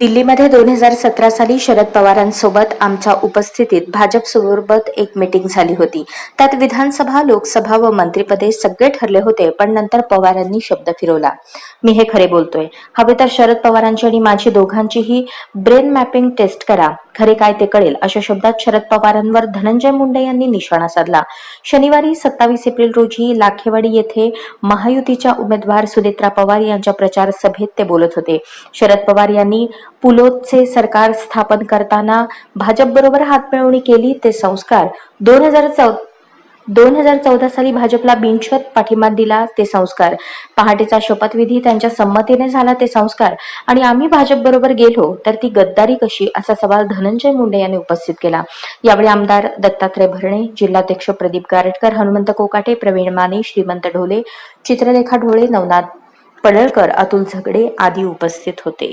दिल्लीमध्ये दोन हजार सतरा साली शरद पवारांसोबत आमच्या उपस्थितीत भाजपसोबत एक मीटिंग झाली होती. त्यात विधानसभा लोकसभा व मंत्रिपदे सगळे ठरले होते पण नंतर पवारांनी शब्द फिरवला. मी हे खरे बोलतोय. हवे तर शरद पवारांची आणि माझी दोघांचीही ब्रेन मॅपिंग टेस्ट करा. खरे काय ते कळेल अशा शब्दात शरद पवारांवर धनंजय मुंडे यांनी निशाणा साधला. शनिवारी सत्तावीस एप्रिल रोजी लाखेवाडी येथे महायुतीच्या उमेदवार सुनेत्रा पवार यांच्या प्रचार सभेत ते बोलत होते. शरद पवार यांनी पुलोतचे सरकार स्थापन करताना भाजपबरोबर हातमिळवणी केली ते संस्कार. दोन हजार चौ दोन हजार चौदा साली भाजपला बिनशत पाठिंबा दिला ते संस्कार. पहाटेचा शपथविधी त्यांच्या संमतीने झाला ते संस्कार. आणि आम्ही भाजप बरोबर गेलो तर ती गद्दारी कशी? असा सवाल धनंजय मुंडे यांनी उपस्थित केला. यावेळी आमदार दत्तात्रय भरणे जिल्हाध्यक्ष प्रदीप गारटकर हनुमंत कोकाटे प्रवीण माने श्रीमंत ढोले चित्रलेखा ढोळे नवनाथ पडळकर अतुल झगडे आदी उपस्थित होते.